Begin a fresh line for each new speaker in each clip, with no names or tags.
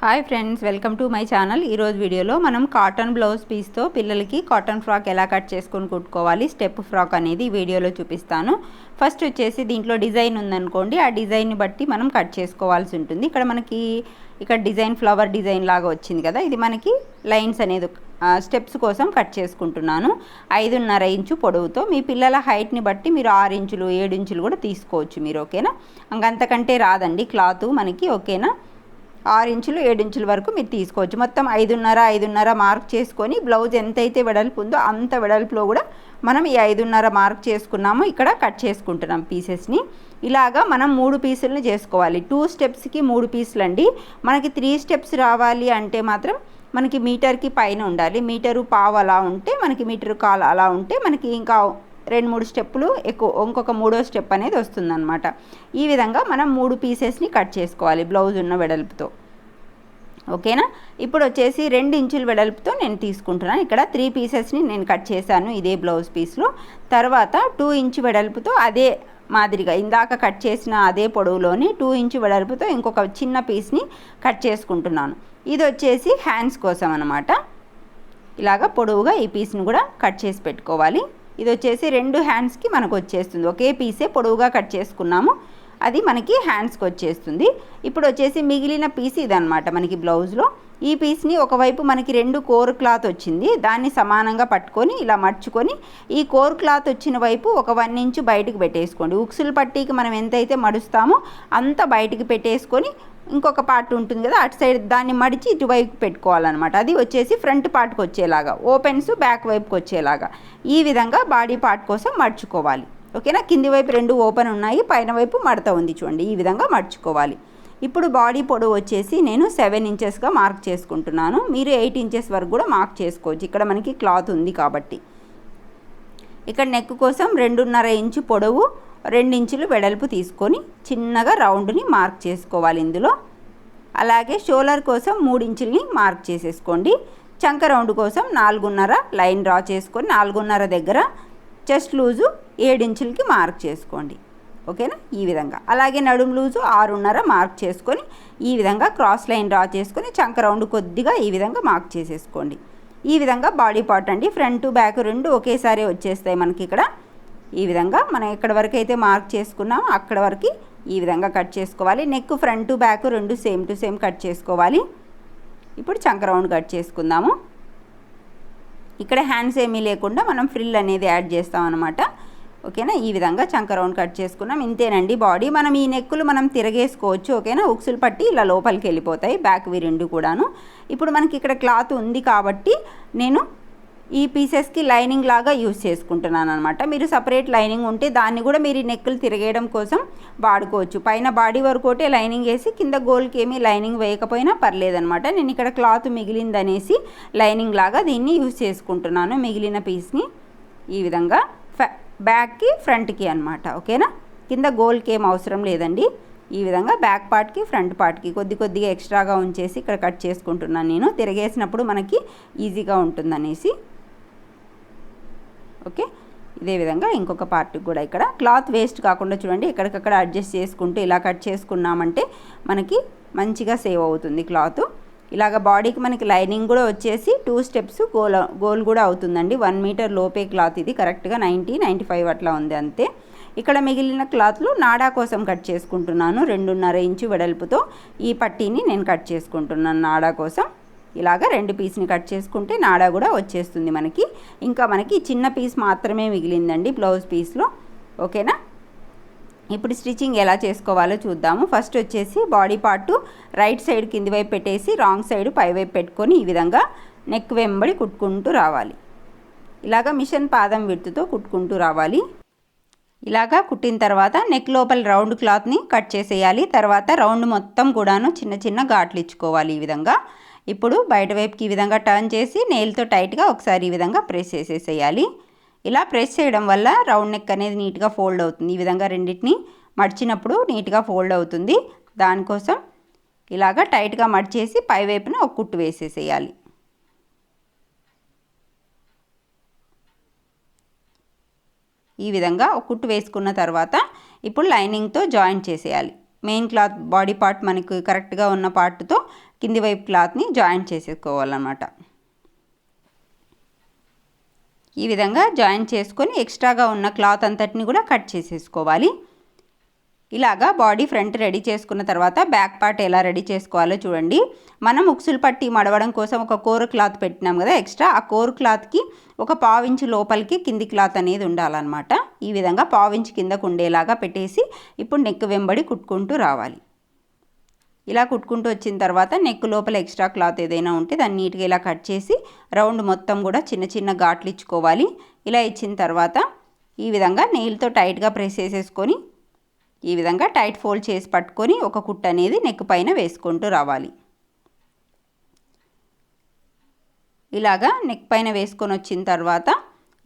Hi friends welcome to my channel. ఈరోజు వీడియోలో మనం కాటన్ బ్లౌజ్ పీస్తో పిల్లలకి కాటన్ ఫ్రాక్ ఎలా కట్ చేసుకొని కుట్టుకోవాలి స్టెప్ ఫ్రాక్ అనేది వీడియోలో చూపిస్తాను. ఫస్ట్ వచ్చేసి దీంట్లో డిజైన్ ఉందనుకోండి ఆ డిజైన్ని బట్టి మనం కట్ చేసుకోవాల్సి ఉంటుంది. ఇక్కడ మనకి ఇక్కడ డిజైన్ ఫ్లవర్ డిజైన్ లాగా వచ్చింది కదా ఇది మనకి లైన్స్ అనేది స్టెప్స్ కోసం కట్ చేసుకుంటున్నాను. ఐదున్నర ఇంచు పొడవుతో మీ పిల్లల హైట్ని బట్టి మీరు ఆరు ఇంచులు ఏడు ఇంచులు కూడా తీసుకోవచ్చు మీరు ఓకేనా? అంతకంటే రాదండి క్లాత్ మనకి ఓకేనా? ఆరు ఇంచులు ఏడు ఇంచుల వరకు మీరు తీసుకోవచ్చు. మొత్తం ఐదున్నర ఐదున్నర మార్క్ చేసుకొని బ్లౌజ్ ఎంతైతే వెడల్పు ఉందో అంత వెడల్పులో కూడా మనం ఈ ఐదున్నర మార్క్ చేసుకున్నాము. ఇక్కడ కట్ చేసుకుంటున్నాం పీసెస్ని. ఇలాగా మనం మూడు పీసులను చేసుకోవాలి. టూ స్టెప్స్కి మూడు పీసులు అండి మనకి త్రీ స్టెప్స్ రావాలి అంటే మాత్రం మనకి మీటర్కి పైన ఉండాలి. మీటరు పావు అలా ఉంటే మనకి మీటరు కాలు అలా ఉంటే మనకి ఇంకా రెండు మూడు స్టెప్పులు ఎక్కువ ఇంకొక మూడో స్టెప్ అనేది వస్తుందన్నమాట. ఈ విధంగా మనం మూడు పీసెస్ని కట్ చేసుకోవాలి బ్లౌజ్ ఉన్న వెడల్పుతో. ఓకేనా? ఇప్పుడు వచ్చేసి రెండు ఇంచుల వెడల్పుతో నేను తీసుకుంటున్నాను. ఇక్కడ త్రీ పీసెస్ని నేను కట్ చేశాను ఇదే బ్లౌజ్ పీస్లో. తర్వాత టూ ఇంచు వెడల్పుతో అదే మాదిరిగా ఇందాక కట్ చేసిన అదే పొడవులోని టూ ఇంచు వెడల్పుతో ఇంకొక చిన్న పీస్ని కట్ చేసుకుంటున్నాను. ఇది వచ్చేసి హ్యాండ్స్ కోసం అనమాట ఇలాగ పొడవుగా ఈ పీస్ని కూడా కట్ చేసి పెట్టుకోవాలి. ఇది వచ్చేసి రెండు హ్యాండ్స్కి మనకు వచ్చేస్తుంది ఒకే పీసే పొడవుగా కట్ చేసుకున్నాము. అది మనకి హ్యాండ్స్కి వచ్చేస్తుంది ఇప్పుడు వచ్చేసి మిగిలిన పీస్ ఇదనమాట మనకి బ్లౌజ్లో. ఈ పీస్ని ఒకవైపు మనకి రెండు కోర్ క్లాత్ వచ్చింది. దాన్ని సమానంగా పట్టుకొని ఇలా మడుచుకొని ఈ కోర్ క్లాత్ వచ్చిన వైపు ఒక వన్ ఇంచు బయటకు పెట్టేసుకోండి. ఉక్సులు పట్టీకి మనం ఎంతైతే మడుస్తామో అంత బయటికి పెట్టేసుకొని ఇంకొక పార్ట్ ఉంటుంది కదా అటు సైడ్ దాన్ని మడిచి ఇటువైపు పెట్టుకోవాలన్నమాట. అది వచ్చేసి ఫ్రంట్ పార్ట్కి వచ్చేలాగా ఓపెన్స్ బ్యాక్ వైపుకి వచ్చేలాగా. ఈ విధంగా బాడీ పార్ట్ కోసం మడుచుకోవాలి. ఓకేనా? కింది వైపు రెండు ఓపెన్ ఉన్నాయి పైన వైపు మడత ఉంది చూడండి ఈ విధంగా మడుచుకోవాలి. ఇప్పుడు బాడీ పొడవు వచ్చేసి నేను సెవెన్ ఇంచెస్గా మార్క్ చేసుకుంటున్నాను. మీరు ఎయిట్ ఇంచెస్ వరకు కూడా మార్క్ చేసుకోవచ్చు. ఇక్కడ మనకి క్లాత్ ఉంది కాబట్టి. ఇక్కడ నెక్ కోసం రెండున్నర ఇంచు పొడవు రెండించులు వెడల్పు తీసుకొని చిన్నగా రౌండ్ని మార్క్ చేసుకోవాలి ఇందులో. అలాగే షోలర్ కోసం మూడించుల్ని మార్క్ చేసేసుకోండి. చంక రౌండ్ కోసం నాలుగున్నర లైన్ డ్రా చేసుకొని నాలుగున్నర దగ్గర చెస్ట్ లూజు ఏడించులకి మార్క్ చేసుకోండి. ఓకేనా? ఈ విధంగా. అలాగే నడుము లూజు ఆరున్నర మార్క్ చేసుకొని ఈ విధంగా క్రాస్ లైన్ డ్రా చేసుకొని చంక రౌండ్ కొద్దిగా ఈ విధంగా మార్క్ చేసేసుకోండి. ఈ విధంగా బాడీ పార్ట్ అండి. ఫ్రంట్ బ్యాక్ రెండు ఒకేసారి వచ్చేస్తాయి మనకి ఇక్కడ. ఈ విధంగా మనం ఎక్కడ వరకు అయితే మార్క్ చేసుకున్నామో అక్కడ వరకు ఈ విధంగా కట్ చేసుకోవాలి. నెక్ ఫ్రంట్ బ్యాక్ రెండు సేమ్ టు సేమ్ కట్ చేసుకోవాలి. ఇప్పుడు చంక రౌండ్ కట్ చేసుకుందాము. ఇక్కడ హ్యాండ్స్ ఏమీ లేకుండా మనం ఫ్రిల్ అనేది యాడ్ చేస్తాం అనమాట ఓకేనా ఈ విధంగా చంక రౌండ్ కట్ చేసుకున్నాం. ఇంతేనండి బాడీ మనం ఈ నెక్కులు మనం తిరగేసుకోవచ్చు. ఓకేనా ఉక్సులు పట్టి ఇలా లోపలికి వెళ్ళిపోతాయి. బ్యాక్వి రెండు కూడాను. ఇప్పుడు మనకి ఇక్కడ క్లాత్ ఉంది కాబట్టి నేను ఈ పీసెస్కి లైనింగ్ లాగా యూజ్ చేసుకుంటున్నాను అనమాట మీరు సపరేట్ లైనింగ్ ఉంటే దాన్ని కూడా మీరు నెక్కులు తిరగేయడం కోసం వాడుకోవచ్చు. పైన బాడీ వరకు ఒకటే లైనింగ్ వేసి కింద గోల్కి ఏమీ లైనింగ్ వేయకపోయినా పర్లేదనమాట నేను ఇక్కడ క్లాత్ మిగిలిందనేసి లైనింగ్ లాగా దీన్ని యూజ్ చేసుకుంటున్నాను మిగిలిన పీస్ని ఈ విధంగా బ్యాక్కి ఫ్రంట్కి అనమాట ఓకేనా కింద గోల్కి ఏం అవసరం లేదండి. ఈ విధంగా బ్యాక్ పార్ట్కి ఫ్రంట్ పార్ట్కి కొద్ది కొద్దిగా ఎక్స్ట్రాగా ఉంచేసి ఇక్కడ కట్ చేసుకుంటున్నాను నేను. తిరగేసినప్పుడు మనకి ఈజీగా ఉంటుందనేసి. ఓకే? ఇదే విధంగా ఇంకొక పార్ట్కి కూడా ఇక్కడ. క్లాత్ వేస్ట్ కాకుండా చూడండి ఎక్కడికక్కడ అడ్జస్ట్ చేసుకుంటూ ఇలా కట్ చేసుకున్నామంటే మనకి మంచిగా సేవ్ అవుతుంది క్లాత్ ఇలాగ బాడీకి మనకి లైనింగ్ కూడా వచ్చేసి టూ స్టెప్స్ గోల్ గోల్ కూడా అవుతుందండి. వన్ మీటర్ లోపే క్లాత్ ఇది. కరెక్ట్గా నైంటీ నైంటీ ఫైవ్ అట్లా ఉంది అంతే. ఇక్కడ మిగిలిన క్లాత్లు నాడా కోసం కట్ చేసుకుంటున్నాను. రెండున్నర ఇంచు వెడల్పుతో ఈ పట్టీని నేను కట్ చేసుకుంటున్నాను నాడా కోసం. ఇలాగ రెండు పీస్ని కట్ చేసుకుంటే నాడా కూడా వచ్చేస్తుంది మనకి. ఇంకా మనకి చిన్న పీస్ మాత్రమే మిగిలిందండి బ్లౌజ్ పీస్లో. ఓకేనా? ఇప్పుడు స్టిచ్చింగ్ ఎలా చేసుకోవాలో చూద్దాము. ఫస్ట్ వచ్చేసి బాడీ పార్టు రైట్ సైడ్ కింది వైపు పెట్టేసి రాంగ్ సైడ్ పై వైపు పెట్టుకొని ఈ విధంగా నెక్ వెంబడి కుట్టుకుంటూ రావాలి. ఇలాగ మిషన్ పాదం విడుతుతో కుట్టుకుంటూ రావాలి. ఇలాగా కుట్టిన తర్వాత నెక్ లోపల రౌండ్ క్లాత్ని కట్ చేసేయాలి. తర్వాత రౌండ్ మొత్తం కూడాను చిన్న చిన్న ఘాట్లు ఇచ్చుకోవాలి ఈ విధంగా. ఇప్పుడు బయట వైపుకి ఈ విధంగా టర్న్ చేసి నెయిల్తో టైట్గా ఒకసారి ఈ విధంగా ప్రెస్ చేసేసేయాలి. ఇలా ప్రెస్ చేయడం వల్ల రౌండ్ నెక్ అనేది నీట్గా ఫోల్డ్ అవుతుంది. ఈ విధంగా రెండింటిని మడిచినప్పుడు నీట్గా ఫోల్డ్ అవుతుంది. దానికోసం ఇలాగా టైట్గా మడిచేసి పై వైపున ఒక కుట్టు వేసేసేయాలి. ఈ విధంగా ఒక కుట్టు వేసుకున్న తర్వాత ఇప్పుడు లైనింగ్తో జాయింట్ చేసేయాలి. మెయిన్ క్లాత్ బాడీ పార్ట్ మనకు కరెక్ట్గా ఉన్న పార్ట్తో కింది వైపు క్లాత్ని జాయింట్ చేసేసుకోవాలన్నమాట. ఈ విధంగా జాయింట్ చేసుకొని ఎక్స్ట్రాగా ఉన్న క్లాత్ అంతటిని కూడా కట్ చేసేసుకోవాలి. ఇలాగా బాడీ ఫ్రంట్ రెడీ చేసుకున్న తర్వాత బ్యాక్ పార్ట్ ఎలా రెడీ చేసుకోవాలో చూడండి. మనం ఉక్సులు పట్టి మడవడం కోసం ఒక కోర్ క్లాత్ పెట్టినాం కదా ఎక్స్ట్రా. ఆ కోర్ క్లాత్కి ఒక పావించు లోపలికి కింది క్లాత్ అనేది ఉండాలన్నమాట. ఈ విధంగా పావించు కిందకు ఉండేలాగా పెట్టేసి ఇప్పుడు నెక్ వెంబడి కుట్టుకుంటూ రావాలి. ఇలా కుట్టుకుంటూ వచ్చిన తర్వాత నెక్ లోపల ఎక్స్ట్రా క్లాత్ ఏదైనా ఉంటే దాన్ని నీట్గా ఇలా కట్ చేసి రౌండ్ మొత్తం కూడా చిన్న చిన్న ఘాట్లు ఇచ్చుకోవాలి. ఇలా ఇచ్చిన తర్వాత ఈ విధంగా నెయిల్తో టైట్గా ప్రెస్ చేసేసుకొని ఈ విధంగా టైట్ ఫోల్డ్ చేసి పట్టుకొని ఒక కుట్ట అనేది నెక్ పైన వేసుకుంటూ రావాలి. ఇలాగా నెక్ పైన వేసుకొని వచ్చిన తర్వాత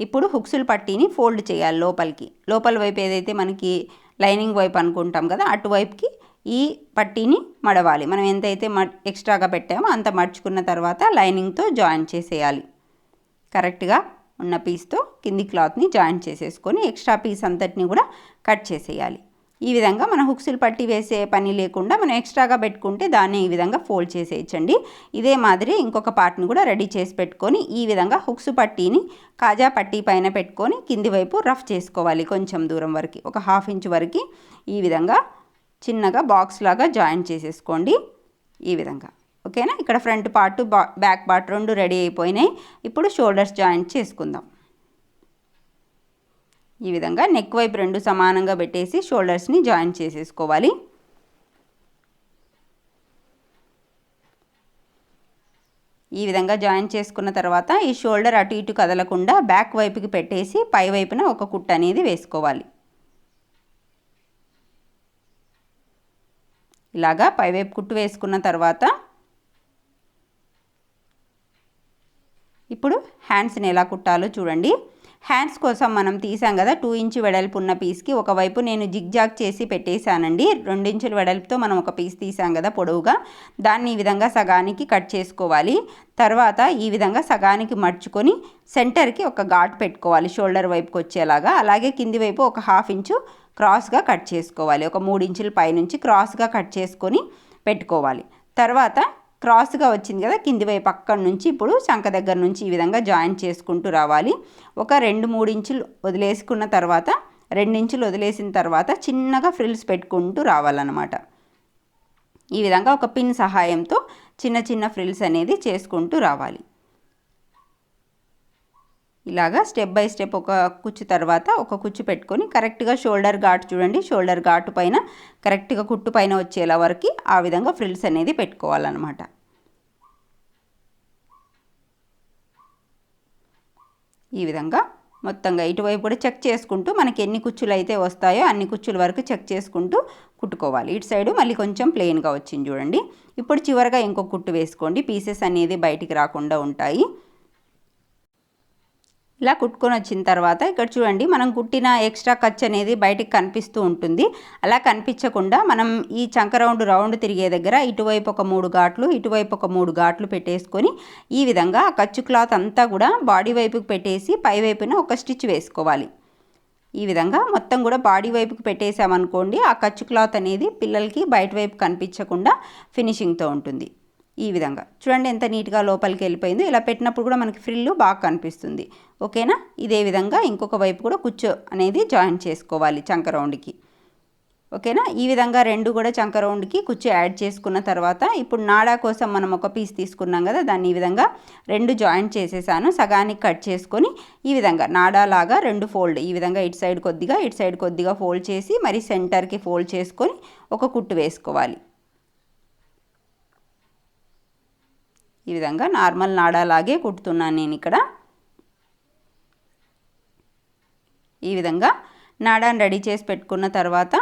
ఇప్పుడు హుక్సులు పట్టీని ఫోల్డ్ చేయాలి లోపలికి. లోపల వైపు ఏదైతే మనకి లైనింగ్ వైపు అనుకుంటాం కదా అటువైపుకి ఈ పట్టీని మడవాలి. మనం ఎంతైతే మ ఎక్స్ట్రాగా పెట్టామో అంత మడుచుకున్న తర్వాత లైనింగ్తో జాయిన్ చేసేయాలి. కరెక్ట్గా ఉన్న పీస్తో కింది క్లాత్ని జాయిన్ చేసేసుకొని ఎక్స్ట్రా పీస్ అంతటిని కూడా కట్ చేసేయాలి. ఈ విధంగా మనం హుక్స్లు పట్టి వేసే పని లేకుండా మనం ఎక్స్ట్రాగా పెట్టుకుంటే దాన్ని ఈ విధంగా ఫోల్డ్ చేసేయచ్చండి. ఇదే మాదిరి ఇంకొక పార్ట్ని కూడా రెడీ చేసి పెట్టుకొని ఈ విధంగా హుక్స్ పట్టీని కాజా పట్టీ పైన పెట్టుకొని కింది వైపు రఫ్ చేసుకోవాలి కొంచెం దూరం వరకు ఒక హాఫ్ ఇంచ్ వరకు. ఈ విధంగా చిన్నగా బాక్స్ లాగా జాయిన్ చేసేసుకోండి ఈ విధంగా. ఓకేనా? ఇక్కడ ఫ్రంట్ పార్ట్ బ్యాక్ పార్ట్ రెండు రెడీ అయిపోయినాయి. ఇప్పుడు షోల్డర్స్ జాయింట్ చేసుకుందాం. ఈ విధంగా నెక్ వైపు రెండు సమానంగా పెట్టేసి షోల్డర్స్ని జాయిన్ చేసేసుకోవాలి. ఈ విధంగా జాయిన్ చేసుకున్న తర్వాత ఈ షోల్డర్ అటు ఇటు కదలకుండా బ్యాక్ వైపుకి పెట్టేసి పై వైపున ఒక కుట్ అనేది వేసుకోవాలి. ఇలాగా పైవైపు కుట్టు వేసుకున్న తర్వాత ఇప్పుడు హ్యాండ్స్ని ఎలా కుట్టాలో చూడండి. హ్యాండ్స్ కోసం మనం తీసాం కదా టూ ఇంచ్ వెడల్పు ఉన్న పీస్కి. ఒకవైపు నేను జిగ్జాగ్ చేసి పెట్టేశానండి. రెండించుల వెడల్పుతో మనం ఒక పీస్ తీసాం కదా పొడవుగా. దాన్ని ఈ విధంగా సగానికి కట్ చేసుకోవాలి. తర్వాత ఈ విధంగా సగానికి మడుచుకొని సెంటర్కి ఒక ఘాట్ పెట్టుకోవాలి షోల్డర్ వైపుకి వచ్చేలాగా. అలాగే కింది వైపు ఒక హాఫ్ ఇంచు క్రాస్గా కట్ చేసుకోవాలి. ఒక మూడు ఇంచుల పైనుంచి క్రాస్గా కట్ చేసుకొని పెట్టుకోవాలి. తర్వాత క్రాస్గా వచ్చింది కదా కింది వైపు అక్కడి నుంచి ఇప్పుడు శంఖ దగ్గర నుంచి ఈ విధంగా జాయిన్ చేసుకుంటూ రావాలి. ఒక రెండు మూడు ఇంచులు వదిలేసుకున్న తర్వాత ఇంచులు వదిలేసిన తర్వాత చిన్నగా ఫ్రిల్స్ పెట్టుకుంటూ రావాలన్నమాట. ఈ విధంగా ఒక పిన్ సహాయంతో చిన్న చిన్న ఫ్రిల్స్ అనేది చేసుకుంటూ రావాలి. ఇలాగా స్టెప్ బై స్టెప్ ఒక కుచ్చు తర్వాత ఒక కుచ్చు పెట్టుకొని కరెక్ట్గా షోల్డర్ ఘాటు చూడండి. షోల్డర్ ఘాటు పైన కరెక్ట్గా కుట్టు పైన వచ్చేలా వరకు ఆ విధంగా ఫ్రిల్స్ అనేది పెట్టుకోవాలన్నమాట. ఈ విధంగా మొత్తంగా ఇటువైపు కూడా చెక్ చేసుకుంటూ మనకి ఎన్ని కుచ్చులు అయితే వస్తాయో అన్ని కుచ్చుల వరకు చెక్ చేసుకుంటూ కుట్టుకోవాలి. ఇటు సైడు మళ్ళీ కొంచెం ప్లెయిన్గా వచ్చింది చూడండి. ఇప్పుడు చివరిగా ఇంకొక కుట్టు వేసుకోండి. పీసెస్ అనేది బయటికి రాకుండా ఉంటాయి. ఇలా కుట్టుకొని వచ్చిన తర్వాత ఇక్కడ చూడండి మనం కుట్టిన ఎక్స్ట్రా ఖర్చు అనేది బయటికి కనిపిస్తూ ఉంటుంది. అలా కనిపించకుండా మనం ఈ చంక రౌండ్ రౌండ్ తిరిగే దగ్గర ఇటువైపు ఒక మూడు ఘాట్లు ఇటువైపు ఒక మూడు ఘాట్లు పెట్టేసుకొని ఈ విధంగా ఆ ఖర్చు క్లాత్ అంతా కూడా బాడీ వైపుకి పెట్టేసి పై వైపున ఒక స్టిచ్ వేసుకోవాలి. ఈ విధంగా మొత్తం కూడా బాడీ వైపుకి పెట్టేసామనుకోండి ఆ ఖర్చు క్లాత్ అనేది పిల్లలకి బయట వైపు కనిపించకుండా ఫినిషింగ్తో ఉంటుంది. ఈ విధంగా. చూడండి ఎంత నీట్గా లోపలికి వెళ్ళిపోయిందో. ఇలా పెట్టినప్పుడు కూడా మనకి ఫ్రిల్లు బాగా కనిపిస్తుంది. ఓకేనా? ఇదే విధంగా ఇంకొక వైపు కూడా కుచ్చు అనేది జాయిన్ చేసుకోవాలి చంక రౌండ్కి. ఓకేనా? ఈ విధంగా రెండు కూడా చంక రౌండ్కి కుచ్చు యాడ్ చేసుకున్న తర్వాత ఇప్పుడు నాడా కోసం మనం ఒక పీస్ తీసుకున్నాం కదా దాన్ని ఈ విధంగా రెండు జాయింట్ చేసేసాను. సగానికి కట్ చేసుకొని ఈ విధంగా నాడా లాగా రెండు ఫోల్డ్ ఈ విధంగా ఇటు సైడ్ కొద్దిగా ఇటు సైడ్ కొద్దిగా ఫోల్డ్ చేసి మరి సెంటర్కి ఫోల్డ్ చేసుకొని ఒక కుట్టు వేసుకోవాలి. ఈ విధంగా నార్మల్ నాడాలాగే కుట్టుతున్నాను నేను ఇక్కడ. ఈ విధంగా నాడాన్ని రెడీ చేసి పెట్టుకున్న తర్వాత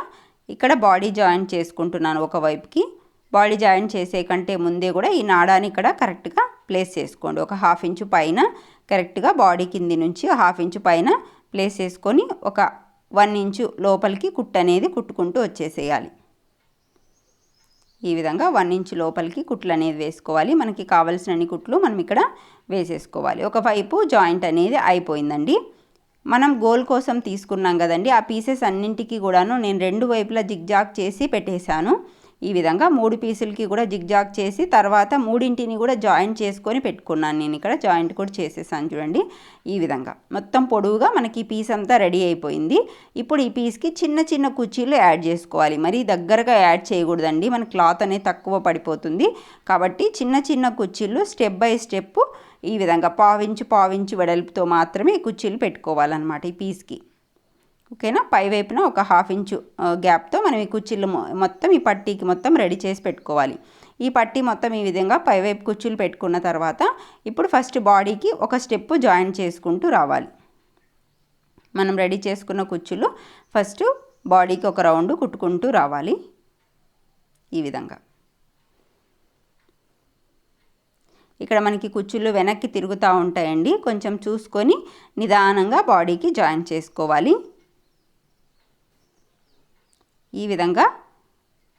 ఇక్కడ బాడీ జాయింట్ చేసుకుంటున్నాను ఒకవైపుకి బాడీ జాయింట్ చేసే కంటే ముందే కూడా ఈ నాడాని ఇక్కడ కరెక్ట్గా ప్లేస్ చేసుకోండి. ఒక హాఫ్ ఇంచు పైన కరెక్ట్గా బాడీ కింది నుంచి హాఫ్ ఇంచు పైన ప్లేస్ చేసుకొని ఒక వన్ ఇంచు లోపలికి కుట్టు అనేది కుట్టుకుంటూ వచ్చేసేయాలి. ఈ విధంగా వన్ ఇంచ్ లోపలికి కుట్లు అనేది వేసుకోవాలి. మనకి కావలసినన్ని కుట్లు మనం ఇక్కడ వేసేసుకోవాలి. ఒక వైపు జాయింట్ అనేది అయిపోయిందండి. మనం గోల్ కోసం తీసుకున్నాం కదండి. ఆ పీసెస్ అన్నింటికి కూడాను నేను రెండు వైపులా జిగ్జాగ్ చేసి పెట్టేశాను. ఈ విధంగా మూడు పీసులకి కూడా జిగ్జాగ్ చేసి తర్వాత మూడింటిని కూడా జాయింట్ చేసుకొని పెట్టుకున్నాను. నేను ఇక్కడ జాయింట్ కూడా చేసేసాను చూడండి. ఈ విధంగా మొత్తం పొడవుగా మనకి పీస్ అంతా రెడీ అయిపోయింది. ఇప్పుడు ఈ పీస్కి చిన్న చిన్న కుర్చీలు యాడ్ చేసుకోవాలి. మరీ దగ్గరగా యాడ్ చేయకూడదండి. మన క్లాత్ అనేది తక్కువ పడిపోతుంది. కాబట్టి చిన్న చిన్న కుర్చీలు స్టెప్ బై స్టెప్ ఈ విధంగా పావించి పావించి వెడల్పుతో మాత్రమే ఈ కుర్చీలు పెట్టుకోవాలన్నమాట ఈ పీస్కి. ఓకేనా? పై వైపున ఒక హాఫ్ ఇంచు గ్యాప్తో మనం ఈ కుర్చీలు మొత్తం ఈ పట్టీకి మొత్తం రెడీ చేసి పెట్టుకోవాలి. ఈ పట్టీ మొత్తం ఈ విధంగా పైవైపు కుర్చీలు పెట్టుకున్న తర్వాత ఇప్పుడు ఫస్ట్ బాడీకి ఒక స్టెప్ జాయిన్ చేసుకుంటూ రావాలి. మనం రెడీ చేసుకున్న కుర్చీలు ఫస్ట్ బాడీకి ఒక రౌండ్ కుట్టుకుంటూ రావాలి. ఈ విధంగా. ఇక్కడ మనకి కుచ్చులు వెనక్కి తిరుగుతూ ఉంటాయండి. కొంచెం చూసుకొని నిదానంగా బాడీకి జాయిన్ చేసుకోవాలి. ఈ విధంగా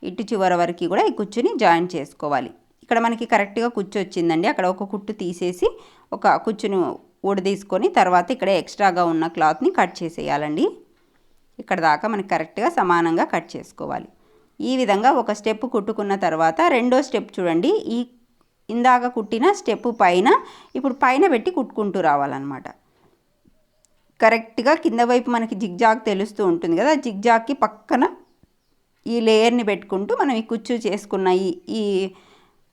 ఇటు చివరి వరకు కూడా ఈ కుచ్చుని జాయిన్ చేసుకోవాలి. ఇక్కడ మనకి కరెక్ట్గా కుచ్చు వచ్చిందండి. అక్కడ ఒక కుట్టు తీసేసి ఒక కుచ్చును ఊడదీసుకొని తర్వాత ఇక్కడ ఎక్స్ట్రాగా ఉన్న క్లాత్ని కట్ చేసేయాలండి. ఇక్కడ దాకా మనకి కరెక్ట్గా సమానంగా కట్ చేసుకోవాలి. ఈ విధంగా ఒక స్టెప్ కుట్టుకున్న తర్వాత రెండో స్టెప్ చూడండి. ఈ ఇందాక కుట్టిన స్టెప్ పైన ఇప్పుడు పైన పెట్టి కుట్టుకుంటూ రావాలన్నమాట. కరెక్ట్గా కింద వైపు మనకి జిగ్జాగ్ తెలుస్తూ ఉంటుంది కదా జిగ్జాగ్కి పక్కన ఈ లేయర్ని పెట్టుకుంటూ మనం ఈ కుచ్చు చేసుకున్న ఈ ఈ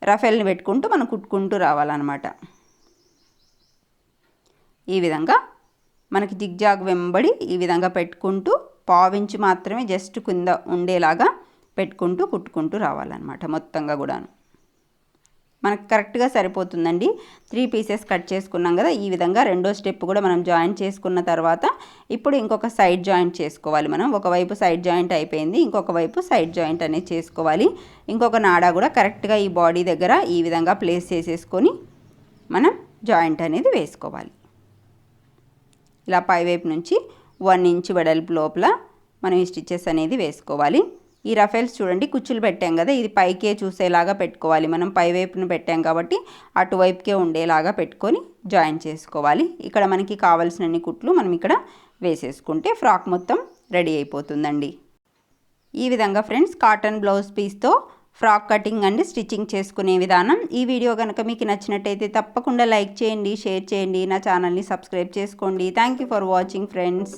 రఫెల్ని పెట్టుకుంటూ మనం కుట్టుకుంటూ రావాలన్నమాట. ఈ విధంగా మనకి జిగ్జాగ్ వెంబడి ఈ విధంగా పెట్టుకుంటూ పావించి మాత్రమే జస్ట్ కింద ఉండేలాగా పెట్టుకుంటూ కుట్టుకుంటూ రావాలన్నమాట మొత్తంగా కూడాను. మనకు కరెక్ట్గా సరిపోతుందండి. త్రీ పీసెస్ కట్ చేసుకున్నాం కదా ఈ విధంగా రెండో స్టెప్ కూడా మనం జాయింట్ చేసుకున్న తర్వాత ఇప్పుడు ఇంకొక సైడ్ జాయింట్ చేసుకోవాలి మనం. ఒకవైపు సైడ్ జాయింట్ అయిపోయింది ఇంకొక వైపు సైడ్ జాయింట్ అనేది చేసుకోవాలి. ఇంకొక నాడా కూడా కరెక్ట్గా ఈ బాడీ దగ్గర ఈ విధంగా ప్లేస్ చేసేసుకొని మనం జాయింట్ అనేది వేసుకోవాలి. ఇలా పైవైపు నుంచి వన్ ఇంచ్ వెడల్పు లోపల మనం ఈ స్టిచ్చెస్ అనేది వేసుకోవాలి. ఈ రఫెల్స్ చూడండి కుచ్చులు పెట్టాం కదా ఇది పైకే చూసేలాగా పెట్టుకోవాలి. మనం పై వైపున పెట్టాం కాబట్టి అటువైపుకే ఉండేలాగా పెట్టుకొని జాయిన్ చేసుకోవాలి. ఇక్కడ మనకి కావాల్సినన్ని కుట్లు మనం ఇక్కడ వేసేసుకుంటే ఫ్రాక్ మొత్తం రెడీ అయిపోతుందండి. ఈ విధంగా ఫ్రెండ్స్ కాటన్ బ్లౌజ్ పీస్తో ఫ్రాక్ కటింగ్ అండ్ స్టిచ్చింగ్ చేసుకునే విధానం. ఈ వీడియో కనుక మీకు నచ్చినట్టయితే తప్పకుండా లైక్ చేయండి షేర్ చేయండి. నా ఛానల్ని సబ్స్క్రైబ్ చేసుకోండి. Thank you for watching friends